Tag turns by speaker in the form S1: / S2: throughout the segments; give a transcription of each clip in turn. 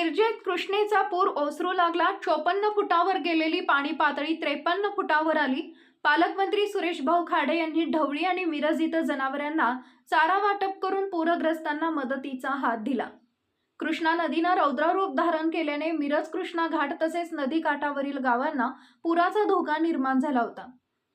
S1: गिरजेत कृष्णेचा पूर ओसरू लागला. चोपन्न फुटावर गेलेली पाणी पातळी त्रेपन्न फुटावर आली. पालकमंत्री सुरेश भाऊ खाडे यांनी ढवळी आणि मिरज इथं जनावरांना चारा वाटप करून पूरग्रस्तांना मदतीचा हात दिला. कृष्णा नदीनं रौद्ररूप धारण केल्याने मिरज कृष्णा घाट तसेच नदी काठावरील गावांना पुराचा धोका निर्माण झाला होता.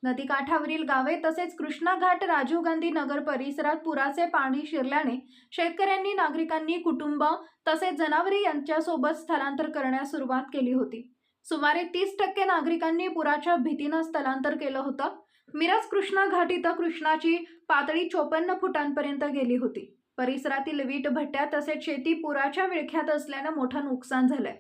S1: नदी काठावरील गावे तसेच कृष्णा घाट राजीव गांधी नगर परिसरात पुराचे पाणी शिरल्याने शेतकऱ्यांनी नागरिकांनी कुटुंब तसेच जनावरे यांच्यासोबत स्थलांतर करण्यास सुरुवात केली होती. सुमारे तीस टक्के नागरिकांनी पुराच्या भीतीनं स्थलांतर केलं होतं. मिरज कृष्णा घाट इथं कृष्णाची पातळी चोपन्न फुटांपर्यंत गेली होती. परिसरातील वीट भट्ट्या तसेच शेती पुराच्या विळख्यात असल्यानं मोठं नुकसान झालंय.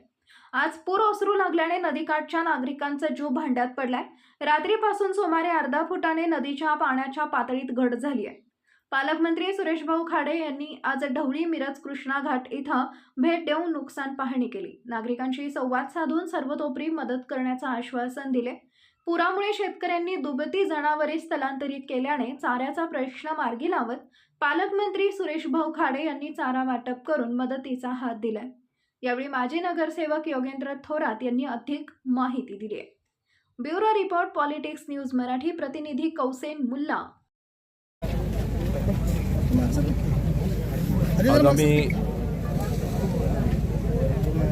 S1: आज पूर ओसरू लागल्याने नदीकाठच्या नागरिकांचा जीव भांड्यात पडलाय. रात्रीपासून सुमारे अर्धा फुटाने नदीच्या पाण्याच्या पातळीत घट झाली आहे पालकमंत्री सुरेशभाऊ खाडे यांनी आज ढवळी मिरज कृष्णा घाट इथं भेट देऊन नुकसान पाहणी केली. नागरिकांशी संवाद साधून सर्वतोपरी मदत करण्याचं आश्वासन दिले. पुरामुळे शेतकऱ्यांनी दुबती जनावरे स्थलांतरित केल्याने चाऱ्याचा प्रश्न मार्गी लावत पालकमंत्री सुरेशभाऊ खाडे यांनी चारा वाटप करून मदतीचा हात दिलाय. यावेळी माजी नगरसेवक योगेंद्र थोरात यांनी अधिक माहिती दिली आहे. Bureau report politics news Marathi प्रतिनिधी कौसेन मुल्ला.
S2: आज आम्ही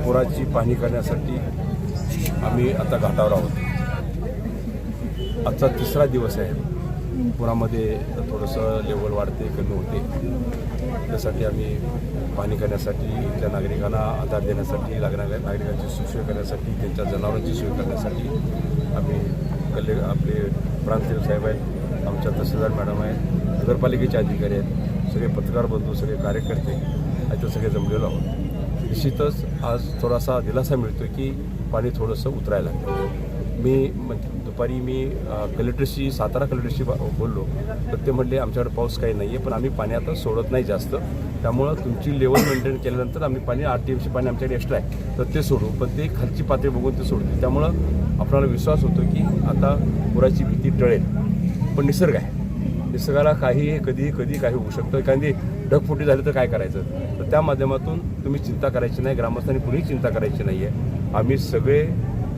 S2: पुराची पाहणी करण्यासाठी आम्ही आता घाटावर आहोत. आजचा तिसरा दिवस आहे. पुरामध्ये थोडंसं लेवल वाढते कमी होते. त्यासाठी आम्ही पाणी करण्यासाठी इथल्या नागरिकांना आधार देण्यासाठी लागणाऱ्या नागरिकांची सुसोय करण्यासाठी त्यांच्या जनावरांची सोय करण्यासाठी आम्ही कल्ले आपले प्रांतीय साहेब आहेत आमच्या तहसीलदार मॅडम आहेत नगरपालिकेचे अधिकारी आहेत सगळे पत्रकार बंधू सगळे कार्यकर्ते याच्यात सगळे जमलेलो आहोत. निश्चितच आज थोडासा दिलासा मिळतो की पाणी थोडंसं उतरायला लागतं मी दुपारी मी कलेक्टरशी सातारा कलेक्टरशी बोललो. तर ते म्हणले आमच्याकडे पाऊस काही नाही आहे पण आम्ही पाणी आता सोडत नाही जास्त. त्यामुळं तुमची लेवल मेंटेन केल्यानंतर आम्ही पाणी आर टी एमची पाणी आमच्याकडे एक्स्ट्रा आहे. तर ते सोडू. पण ते खालची पातळी बघून ते सोडते त्यामुळं आपल्याला विश्वास होतो की आता पुराची भीती टळेल. पण निसर्ग आहे. निसर्गाला काही कधी कधी काही होऊ शकतं. एखादी ढगफुटी झाली तर काय करायचं? तर त्या माध्यमातून तुम्ही चिंता करायची नाही. ग्रामस्थांनी कुणीही चिंता करायची नाही आहे आम्ही सगळे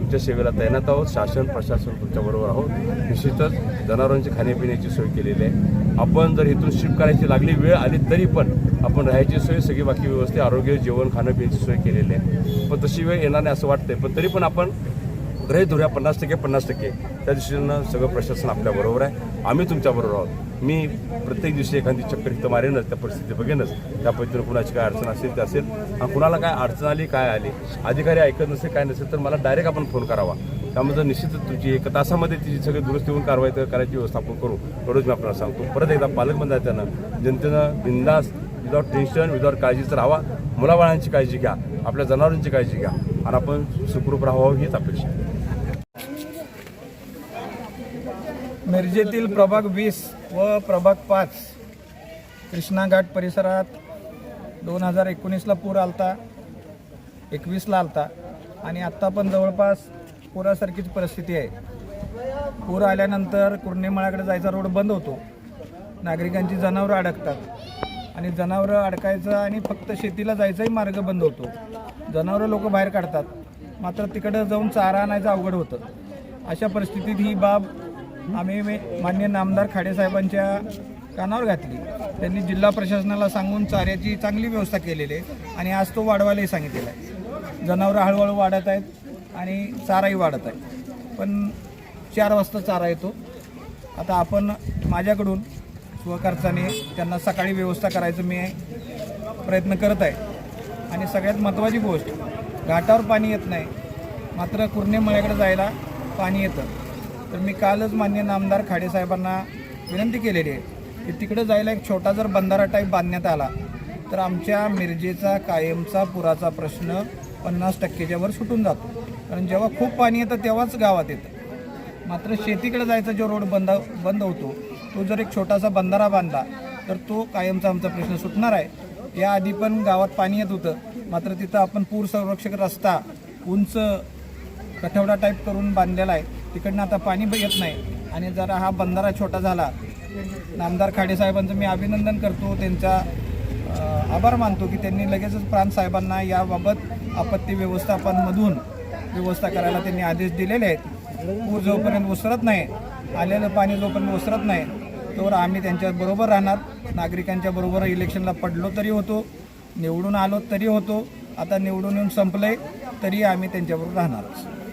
S2: तुमच्या सेवेला तैनात आहोत. शासन प्रशासन तुमच्याबरोबर आहोत. निश्चितच जनावरांची खाण्यापिण्याची सोय केलेली आहे. आपण जर इथून शिफ्ट करायची लागली वेळ आली तरी पण आपण राहायची सोय सगळी बाकी व्यवस्थित आरोग्य जेवण खाणं पिण्याची सोय केलेली आहे. पण तशी वेळ येणार नाही असं वाटतंय. पण तरी पण आपण ग्रहित धरूया पन्नास टक्के पन्नास टक्के. त्या दृष्टीनं सगळं प्रशासन आपल्याबरोबर आहे. आम्ही तुमच्याबरोबर आहोत. मी प्रत्येक दिवशी एखादी चक्कर इथं मारेनच त्या परिस्थिती बघेनच. त्या पद्धतीनं कुणाची काय अडचण असेल ते असेल. आणि कुणाला काय अडचण आली काय आली अधिकारी ऐकत नसेल काय नसेल तर मला डायरेक्ट आपण फोन करावा. त्यामध्ये निश्चितच तुमची एक तासामध्ये तिची सगळी दुरुस्ती होऊन कारवाई तर करायची व्यवस्था आपण करू. एवढंच मी आपल्याला सांगतो. परत एकदा पालकमंत्र्यांना जनतेनं बिंदास विदाउट टेन्शन विदाउट काळजीच राहावा मुलाबाळांची काळजी घ्या. आपल्या जनावरांची काळजी घ्या. आणि आपण सुखरूप राहावं हीच अपेक्षा
S3: मिरजेतील प्रभाग वीस व प्रभाग पाच कृष्णा घाट परिसरात दोन हजार एकोणीसला पूर आलता एकवीसला आलता आणि आत्ता पण जवळपास पुरासारखीच परिस्थिती आहे. पूर आल्यानंतर कुर्णेमाळाकडे जायचा रोड बंद होतो. नागरिकांची जनावरं अडकतात. आणि जनावरं अडकायचं आणि फक्त शेतीला जायचाही मार्ग बंद होतो. जनावरं लोक बाहेर काढतात. मात्र तिकडं जाऊन चारा आणायचं अवघड होतं. अशा परिस्थितीत ही बाब आम्ही मे- नामदार खाडेसाहेबांच्या कानावर घातली. त्यांनी जिल्हा प्रशासनाला सांगून चाऱ्याची चांगली व्यवस्था केलेली आहे आणि आज तो वाढवायलाही सांगितलेला आहे. जनावरं हळूहळू वाढत आहेत आणि चाराही वाढत आहे पण चार वाजता चारा येतो. आता आपण माझ्याकडून स्वखर्चाने त्यांना सकाळी व्यवस्था करायचं मी प्रयत्न करत आहे. आणि सगळ्यात महत्त्वाची गोष्ट घाटावर पाणी येत नाही. मात्र कुर्णेमळ्याकडे जायला पाणी येतं. तर मी कालच मान्य नामदार खाडेसाहेबांना विनंती केलेली आहे की तिकडे जायला एक छोटा जर बंधारा टाईप बांधण्यात आला तर आमच्या मिरजेचा कायमचा पुराचा प्रश्न पन्नास टक्केच्या वर सुटून जातो. कारण जेव्हा खूप पाणी येतं तेव्हाच गावात येतं. मात्र शेतीकडे जायचा जो रोड बंद बंद होतो तो जर एक छोटासा बंधारा बांधला तर तो कायमचा आमचा प्रश्न सुटणार आहे. याआधी पण गावात पाणी येत होतं मात्र तिथं आपण पूर संरक्षक रस्ता उंच कठवडा टाईप करून बांधलेला आहे. तिकडनं आता पाणी येत नाही. आणि जरा हा बंधारा छोटा झाला नामदार खाडे साहेबांचं मी अभिनंदन करतो. त्यांचा आभार मानतो की त्यांनी लगेचच प्रांतसाहेबांना याबाबत आपत्ती व्यवस्थापनमधून व्यवस्था करायला त्यांनी आदेश दिलेले आहेत. पूर जोपर्यंत उसरत नाही आलेलं पाणी जोपर्यंत उसरत नाही तोवर आम्ही त्यांच्याबरोबर राहणार. नागरिकांच्या बरोबर इलेक्शनला पडलो तरी होतो निवडून आलो तरी होतो. आता निवडून येऊन संपलंय तरी आम्ही त्यांच्याबरोबर राहणारच.